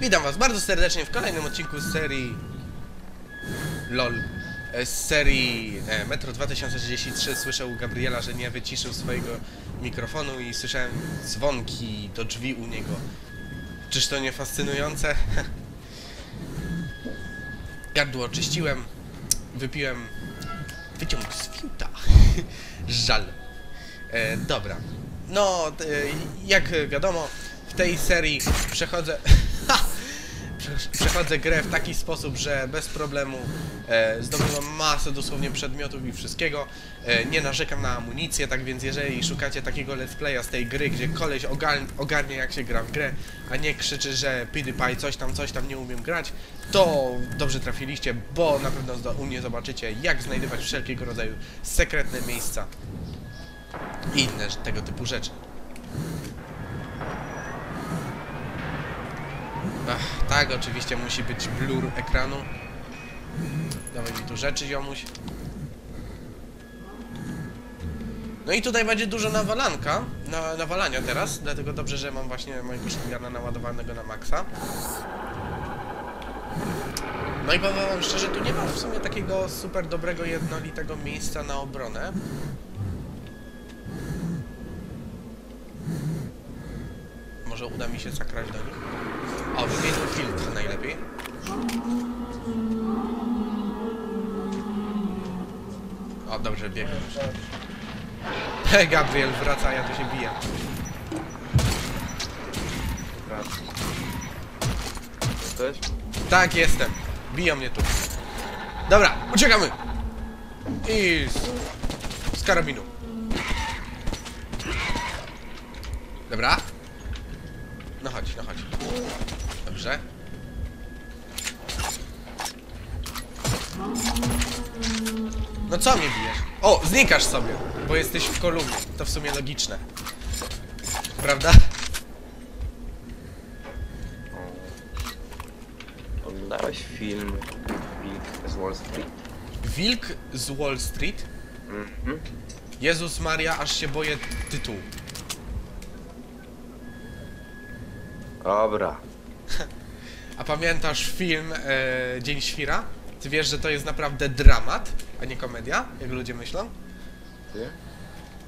Witam was bardzo serdecznie w kolejnym odcinku z serii... LOL. E, Z serii e, Metro 2033 słyszę u Gabriela, że nie wyciszył swojego mikrofonu i słyszałem dzwonki do drzwi u niego. Czyż to nie fascynujące? Gardło oczyściłem, wypiłem wyciąg z fiuta. Żal. E, dobra. No, e, jak wiadomo, w tej serii przechodzę... Przechodzę grę w taki sposób, że bez problemu e, zdobywam masę dosłownie przedmiotów i wszystkiego. E, nie narzekam na amunicję, tak więc jeżeli szukacie takiego let's playa z tej gry, gdzie koleś ogar- ogarnia jak się gra w grę, a nie krzyczy, że PewDiePie coś tam, coś tam nie umiem grać, to dobrze trafiliście, bo na pewno u mnie zobaczycie jak znajdywać wszelkiego rodzaju sekretne miejsca i inne tego typu rzeczy. Ach, tak, oczywiście musi być blur ekranu. Dawaj mi tu rzeczy, ziomuś. No i tutaj będzie dużo nawalanka, na, nawalania teraz, dlatego dobrze, że mam właśnie mojego shotguna naładowanego na maksa. No i powiem wam szczerze, tu nie ma w sumie takiego super dobrego, jednolitego miejsca na obronę. Może uda mi się zakraść do nich. O, wymienił filtr najlepiej. O, dobrze, biegam. Gabriel wraca, ja tu się biję. Jesteś? Tak, jestem. Biją mnie tu. Dobra, uciekamy! I z, z karabinu. Dobra. No chodź, no chodź. Dobrze. No co mnie bijesz? O, znikasz sobie, bo jesteś w kolumnie. To w sumie logiczne. Prawda? Oglądałeś film Wilk z Wall Street? Wilk z Wall Street? Mhm. Jezus Maria, aż się boję tytułu. Dobra. A pamiętasz film e, Dzień Świra? Ty wiesz, że to jest naprawdę dramat, a nie komedia, jak ludzie myślą? Ty?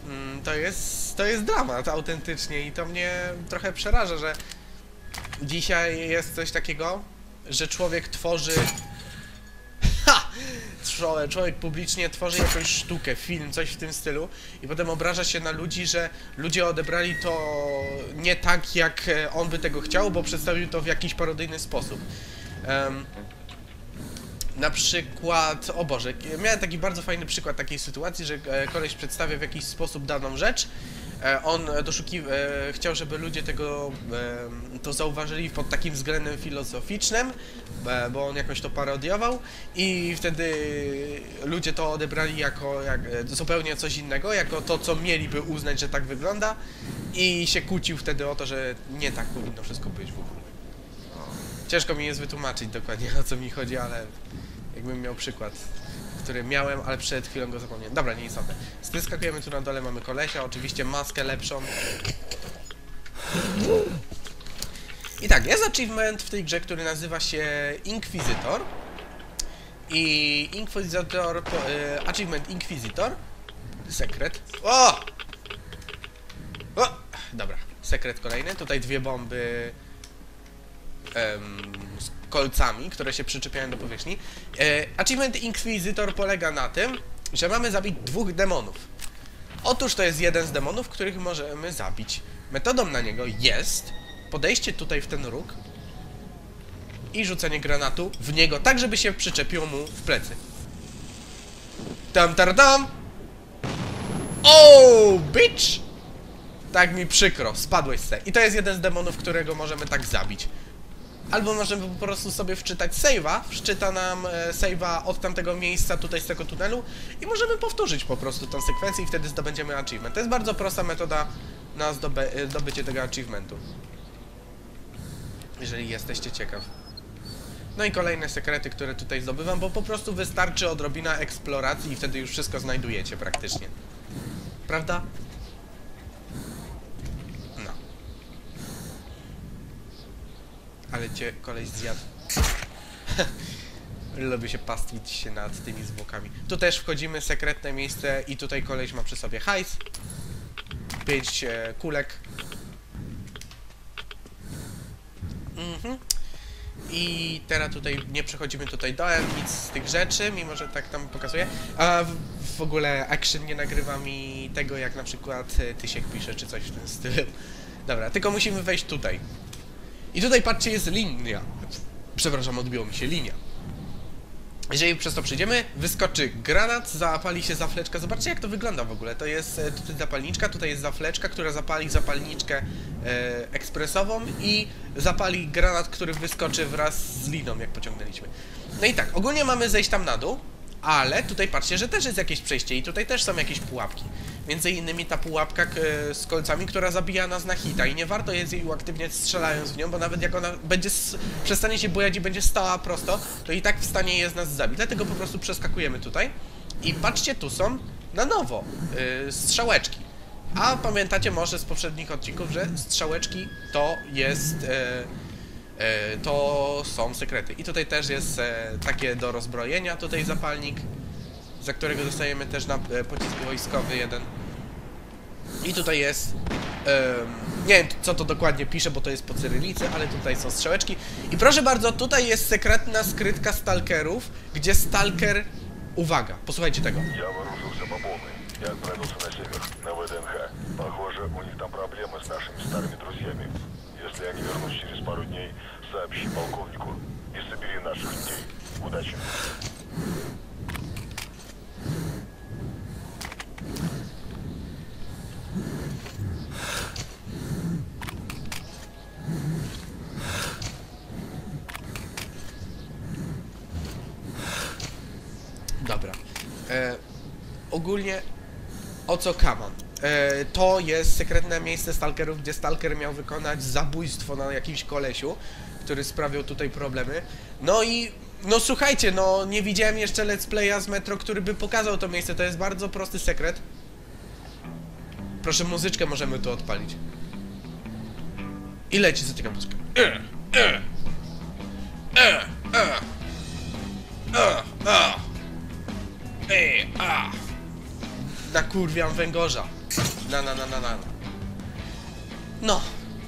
Mm, to jest, to jest dramat autentycznie i to mnie trochę przeraża, że dzisiaj jest coś takiego, że człowiek tworzy... Ha! Człowiek, publicznie tworzy jakąś sztukę, film, coś w tym stylu i potem obraża się na ludzi, że ludzie odebrali to nie tak, jak e, on by tego chciał, bo przedstawił to w jakiś parodyjny sposób. Em, na przykład, o Boże, miałem taki bardzo fajny przykład takiej sytuacji, że e, koleś przedstawia w jakiś sposób daną rzecz. E, On doszuki, e, chciał, żeby ludzie tego to zauważyli pod takim względem filozoficznym, bo on jakoś to parodiował i wtedy ludzie to odebrali jako jak, zupełnie coś innego, jako to, co mieliby uznać, że tak wygląda i się kłócił wtedy o to, że nie tak powinno wszystko być w ogóle. Ciężko mi jest wytłumaczyć dokładnie o co mi chodzi, ale jakbym miał przykład, który miałem, ale przed chwilą go zapomniałem. Dobra, nie istotne. Wyskakujemy tu na dole, mamy kolesia, oczywiście maskę lepszą. I tak, jest achievement w tej grze, który nazywa się Inquisitor. I Inquisitor, y, achievement Inquisitor, sekret. O! O! Dobra, sekret kolejny. Tutaj dwie bomby kolcami, które się przyczepiają do powierzchni. E, achievement Inquisitor polega na tym, że mamy zabić dwóch demonów. Otóż to jest jeden z demonów, których możemy zabić. Metodą na niego jest podejście tutaj w ten róg i rzucenie granatu w niego, tak żeby się przyczepiło mu w plecy. Tam, tam! Oh, bitch! Tak mi przykro, spadłeś se. I to jest jeden z demonów, którego możemy tak zabić. Albo możemy po prostu sobie wczytać save'a, wczyta nam e, save'a od tamtego miejsca tutaj z tego tunelu i możemy powtórzyć po prostu tą sekwencję i wtedy zdobędziemy achievement. To jest bardzo prosta metoda na e, zdobycie tego achievementu. Jeżeli jesteście ciekaw. No i kolejne sekrety, które tutaj zdobywam, bo po prostu wystarczy odrobina eksploracji i wtedy już wszystko znajdujecie praktycznie. Prawda? No. Ale cię koleś zjadł. Lubię się pastwić się nad tymi zwłokami. Tu też wchodzimy, sekretne miejsce i tutaj koleś ma przy sobie hajs. Pięć e, kulek. Mhm. I teraz tutaj nie przechodzimy tutaj dołem, nic z tych rzeczy, mimo że tak tam pokazuje. A w, w ogóle Action nie nagrywa mi tego, jak na przykład e, Tysiek pisze, czy coś w tym stylu. Dobra, tylko musimy wejść tutaj. I tutaj patrzcie, jest linia. Przepraszam, odbiło mi się linia. Jeżeli przez to przejdziemy, wyskoczy granat, zapali się zafleczka. Zobaczcie jak to wygląda w ogóle. To jest e, tutaj zapalniczka, tutaj jest zafleczka, która zapali zapalniczkę e, ekspresową i zapali granat, który wyskoczy wraz z liną, jak pociągnęliśmy. No i tak, ogólnie mamy zejść tam na dół, ale tutaj patrzcie, że też jest jakieś przejście i tutaj też są jakieś pułapki. Między innymi ta pułapka k- z kolcami, która zabija nas na hita i nie warto jest jej uaktywniać strzelając w nią, bo nawet jak ona będzie przestanie się bujać i będzie stała prosto, to i tak w stanie jest nas zabić. Dlatego po prostu przeskakujemy tutaj i patrzcie, tu są na nowo yy, strzałeczki. A pamiętacie może z poprzednich odcinków, że strzałeczki to jest... Yy, E, to są sekrety. I tutaj też jest e, takie do rozbrojenia, tutaj zapalnik, za którego dostajemy też na e, pocisk wojskowy jeden. I tutaj jest, em, nie wiem co to dokładnie pisze, bo to jest po cyrylicy, ale tutaj są strzałeczki. I proszę bardzo, tutaj jest sekretna skrytka stalkerów, gdzie stalker, uwaga, posłuchajcie tego. Я вооружился по полной и отправился на север, на ВДНХ. Похоже, у них там проблемы с нашими старыми друзьями. Если они вернутся через пару дней, сообщи полковнику и собери наших людей. Удачи. E, ogólnie o co kaman? E, to jest sekretne miejsce stalkerów, gdzie stalker miał wykonać zabójstwo na jakimś kolesiu, który sprawiał tutaj problemy. No i no słuchajcie, no nie widziałem jeszcze let's playa z Metro, który by pokazał to miejsce. To jest bardzo prosty sekret. Proszę, muzyczkę możemy tu odpalić. I leci za taka muzyka. E, e, e, e, Nakurwiam węgorza. Na, na, na, na, na. No.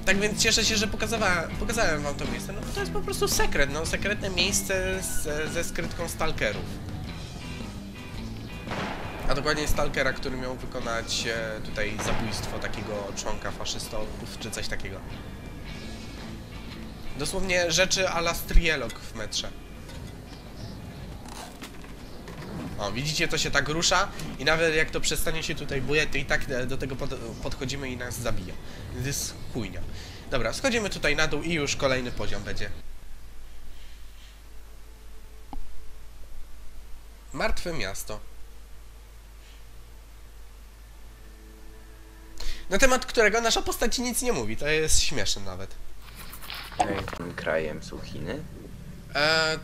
Tak więc cieszę się, że pokazywałem, pokazałem wam to miejsce. No to jest po prostu sekret, no. Sekretne miejsce z, ze skrytką stalkerów. A dokładnie stalkera, który miał wykonać e, tutaj zabójstwo takiego członka faszystów, czy coś takiego. Dosłownie rzeczy a la Strielog w metrze. O, widzicie, to się tak rusza i nawet jak to przestanie się tutaj bujać, to i tak do tego pod, podchodzimy i nas zabija. To jest chujnia. Dobra, schodzimy tutaj na dół i już kolejny poziom będzie. Martwe miasto. Na temat którego nasza postać nic nie mówi, to jest śmieszne nawet. Tym krajem są Chiny. Eee,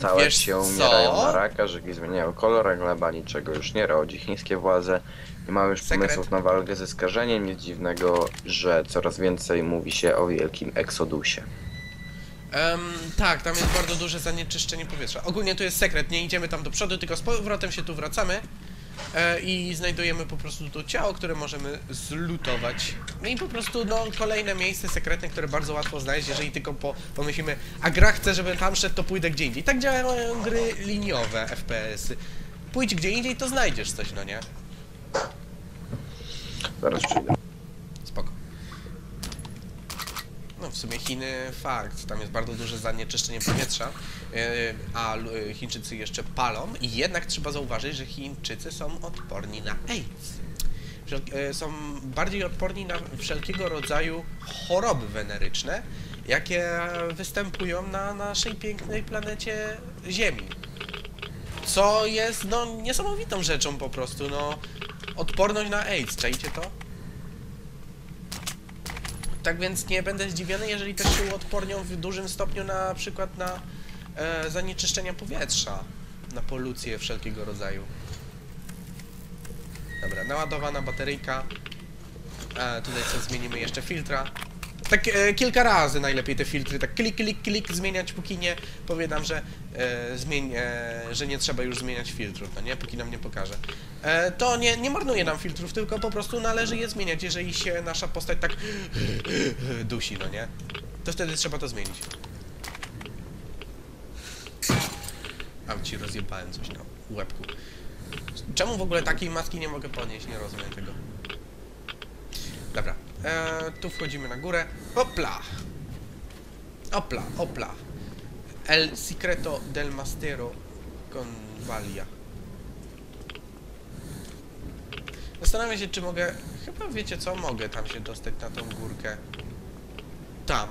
Całe Wiesz się co? umierają na raka, rzeki zmieniają kolor, a gleba niczego już nie rodzi. Chińskie władze nie mają już Sekret. pomysłów na walkę ze skażeniem. Nic dziwnego, że coraz więcej mówi się o wielkim eksodusie. Em, tak, tam jest bardzo duże zanieczyszczenie powietrza. Ogólnie to jest sekret, nie idziemy tam do przodu, tylko z powrotem się tu wracamy i znajdujemy po prostu to ciało, które możemy zlutować. No i po prostu, no, kolejne miejsce sekretne, które bardzo łatwo znaleźć, jeżeli tylko po, pomyślimy, a gra chce, żebym tam szedł, to pójdę gdzie indziej. Tak działają gry liniowe, FPS-y. Pójdź gdzie indziej, to znajdziesz coś, no nie? Zaraz przyjdę. No w sumie Chiny fakt, tam jest bardzo duże zanieczyszczenie powietrza, yy, a yy, Chińczycy jeszcze palą i jednak trzeba zauważyć, że Chińczycy są odporni na AIDS. Yy, są bardziej odporni na wszelkiego rodzaju choroby weneryczne, jakie występują na naszej pięknej planecie Ziemi. Co jest, no, niesamowitą rzeczą po prostu, no. Odporność na AIDS, czajcie to? Tak więc nie będę zdziwiony, jeżeli też się uodpornią w dużym stopniu na przykład na e, zanieczyszczenia powietrza, na polucję wszelkiego rodzaju. Dobra, naładowana bateryjka. E, tutaj sobie zmienimy jeszcze filtra. Tak e, kilka razy najlepiej te filtry, tak klik, klik, klik zmieniać, póki nie powie nam, że, e, zmień, e, że nie trzeba już zmieniać filtrów, no nie? Póki nam nie pokaże. E, to nie, nie marnuje nam filtrów, tylko po prostu należy je zmieniać, jeżeli się nasza postać tak dusi, no nie? To wtedy trzeba to zmienić. A ci rozjebałem coś na łebku. Czemu w ogóle takiej maski nie mogę podnieść? Nie rozumiem tego. Dobra, e, tu wchodzimy na górę. Opla! Opla, opla. El secreto del mastero convalia. Zastanawiam się, czy mogę... Chyba wiecie co? Mogę tam się dostać na tą górkę. Tam.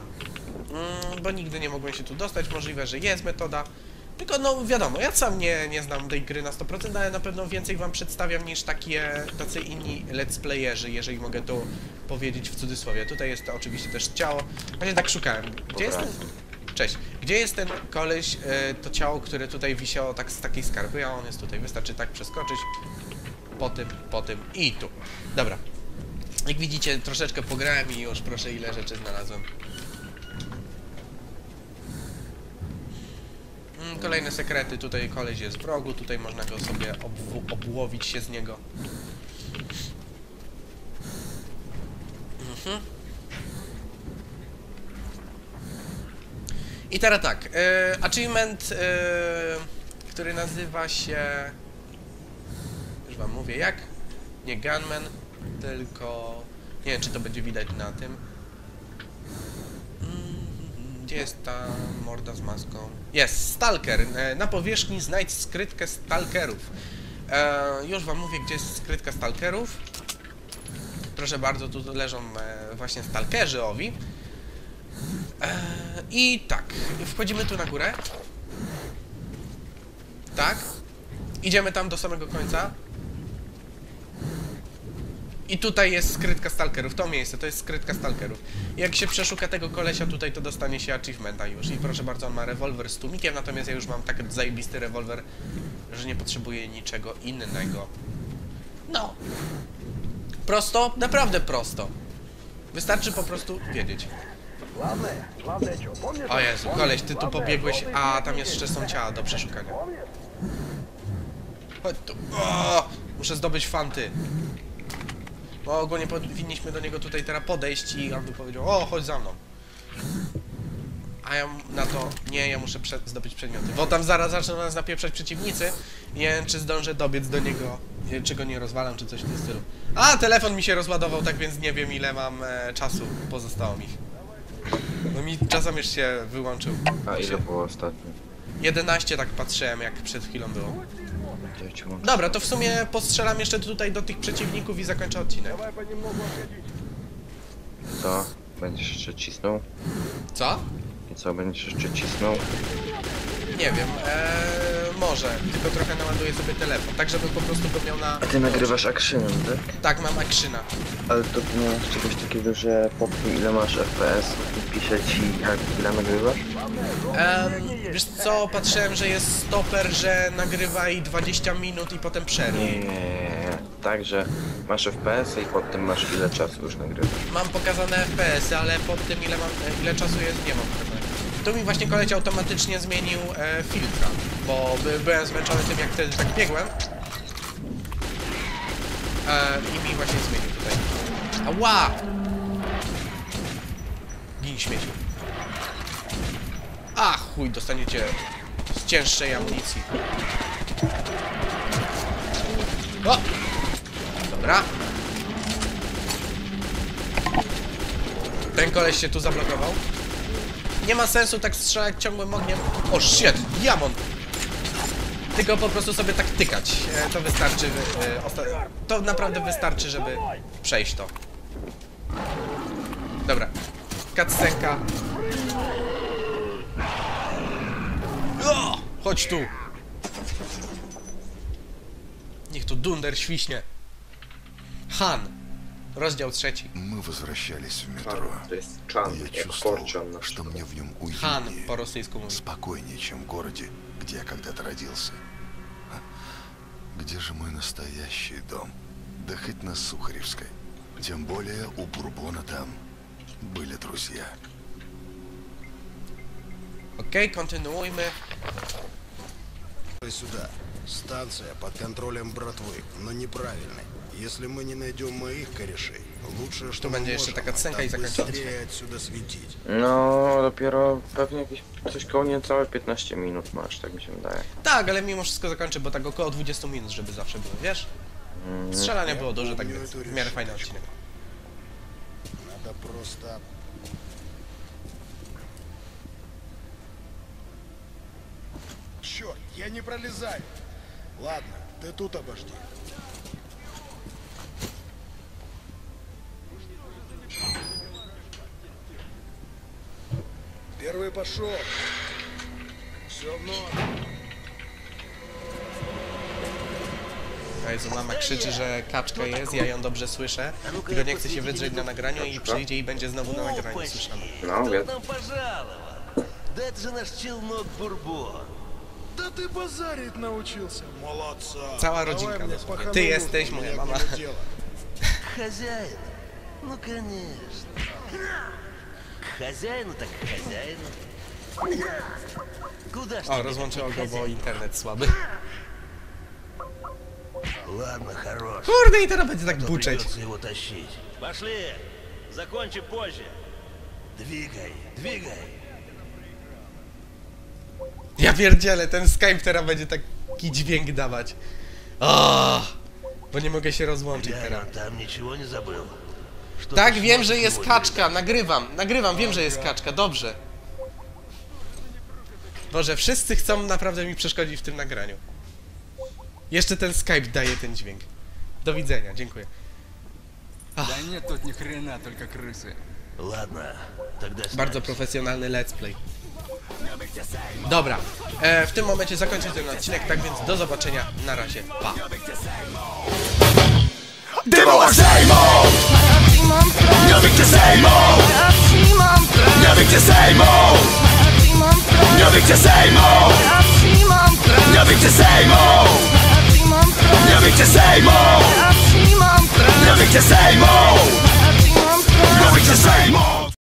Mm, bo nigdy nie mogłem się tu dostać. Możliwe, że jest metoda. Tylko no wiadomo, ja sam nie, nie znam tej gry na 100%, ale na pewno więcej wam przedstawiam niż takie, tacy inni let's playerzy, jeżeli mogę to powiedzieć w cudzysłowie. Tutaj jest to oczywiście też ciało. Właśnie tak szukałem. Gdzie jest ten... Cześć. Gdzie jest ten koleś, e, to ciało, które tutaj wisiało tak z takiej skarpy, a on jest tutaj. Wystarczy tak przeskoczyć. Po tym, po tym i tu. Dobra. Jak widzicie, troszeczkę pograłem i już proszę ile rzeczy znalazłem. Mm, Kolejne sekrety, tutaj koleś jest w rogu, tutaj można go sobie obłowić się z niego. Mhm. I teraz tak, e, achievement, e, który nazywa się... Już wam mówię jak. Nie Gunman, tylko... Nie wiem, czy to będzie widać na tym. Gdzie jest ta morda z maską? Jest, Stalker. E, Na powierzchni znajdź skrytkę Stalkerów. E, już wam mówię, gdzie jest skrytka Stalkerów. Proszę bardzo, tu leżą e, właśnie Stalkerzy owi. E, I tak, wchodzimy tu na górę. Tak. Idziemy tam do samego końca. I tutaj jest skrytka stalkerów, to miejsce, to jest skrytka stalkerów. Jak się przeszuka tego kolesia tutaj, to dostanie się achievementa już. I proszę bardzo, on ma rewolwer z tłumikiem, natomiast ja już mam tak zajebisty rewolwer, że nie potrzebuję niczego innego. No. Prosto? Naprawdę prosto. Wystarczy po prostu wiedzieć. O Jezu, koleś, ty tu pobiegłeś, a tam jeszcze są ciała do przeszukania. Chodź tu. O, muszę zdobyć fanty. Bo ogólnie powinniśmy do niego tutaj teraz podejść i on by powiedział, o, chodź za mną. A ja na to, nie, ja muszę zdobyć przedmioty. Bo tam zaraz zaczną nas napieprzać przeciwnicy. Nie wiem, czy zdążę dobiec do niego, nie, czy go nie rozwalam, czy coś w tym stylu. A, telefon mi się rozładował, tak więc nie wiem, ile mam e, czasu pozostało mi. No mi czasem już się wyłączył. A ile było ostatnio? 11 tak patrzyłem, jak przed chwilą było. Dobra, to w sumie postrzelam jeszcze tutaj do tych przeciwników i zakończę odcinek. Co? Będziesz jeszcze cisnął? Co? I co, będziesz jeszcze cisnął? Nie wiem, eee, może, tylko trochę naładuję sobie telefon, tak żebym po prostu go miał na... A ty nagrywasz actionem, tak? Tak, mam actiona. Ale to nie masz czegoś takiego, że po ile masz FPS-ów i pisze ci jak ile nagrywasz? Wiesz co, patrzyłem, że jest stoper, że nagrywa i 20 minut i potem Nie, przerwy. nie, nie, nie. Tak, że masz FPS i potem masz ile czasu już nagrywasz. Mam pokazane FPS, ale pod tym ile mam, ile czasu jest, nie mam. Tu mi właśnie koleś automatycznie zmienił e, filtra, bo by, byłem zmęczony tym, jak wtedy tak biegłem. E, I mi właśnie zmienił tutaj. Ała! Gin śmieci. A, chuj, dostaniecie z cięższej amunicji. O! Dobra. Ten koleś się tu zablokował. Nie ma sensu tak strzelać ciągłym ogniem. O shit, diamont! Tylko po prostu sobie tak tykać. E, To wystarczy. e, To naprawdę wystarczy, żeby przejść to. Dobra. Cutscenka. почту. Ніхто дундер швічня. Хан. Раздел trzeci. Мы возвращались в метро. Хан, то есть Чан, Я чувствовал, Чан что мне в нем уютнее, Хан, по российскому. спокойнее, чем в городе, где я когда-то родился. А где же мой настоящий дом? Да хоть на Сухаревской. Тем более у Бурбона там были друзья. Окей, okay, континуиме сюда. Станция под контролем братвы, но неправильной. Если мы не найдем моих корешей, лучшее, что мы będzie jeszcze можем, taka scenka i так zakończenie. быстрее отсюда светить. No, dopiero pewnie jakieś coś koło niecałe 15 minut masz, tak mi się wydaje. Tak, ale mimo wszystko zakończę, bo tak około 20 minut, żeby zawsze było, wiesz? Strzelania było dużo, tak więc w miarę fajny odcinek. Надо просто... Черт, я не пролезаю. Ладно, ты тут обожди. Первый пошел. Все в норме. A Jezu, mama krzyczy, że kaczka jest, ja ją dobrze słyszę, tylko nie chce się wydrzeć na nagraniu i przyjdzie i będzie znowu na nagraniu słyszana. No, wiem. Да это же наш челнок Бурбон. Ты базарить научился. Молодца. Cała rodzinka dosłownie. по Ty jesteś, moja mama. дело. К хозяину? Ну, конечно. К хозяину так к хозяину. Куда ж O, rozłączyło go, bo хозяин? internet słaby. Ладно, хорош. Kurde, i teraz będzie tak buczeć. придется его тащить. Пошли. Закончим позже. Двигай, двигай. Ja pierdzielę, ten Skype teraz będzie taki dźwięk dawać. O, bo nie mogę się rozłączyć Глянь, teraz. он там ничего не забыл. Что-то Tak, wiem, смотрит że jest его kaczka, nagrywam, nagrywam, wiem, że jest kaczka, dobrze. Boże, wszyscy chcą naprawdę mi przeszkodzić w tym nagraniu. Jeszcze ten Skype daje ten dźwięk. Do widzenia, dziękuję. Да нет тут ни хрена, только крысы. Ладно, тогда Bardzo profesjonalny let's play. Dobra, e, w tym momencie zakończę ten odcinek, tak więc do zobaczenia, na razie, pa! Nie! Nie! Nie!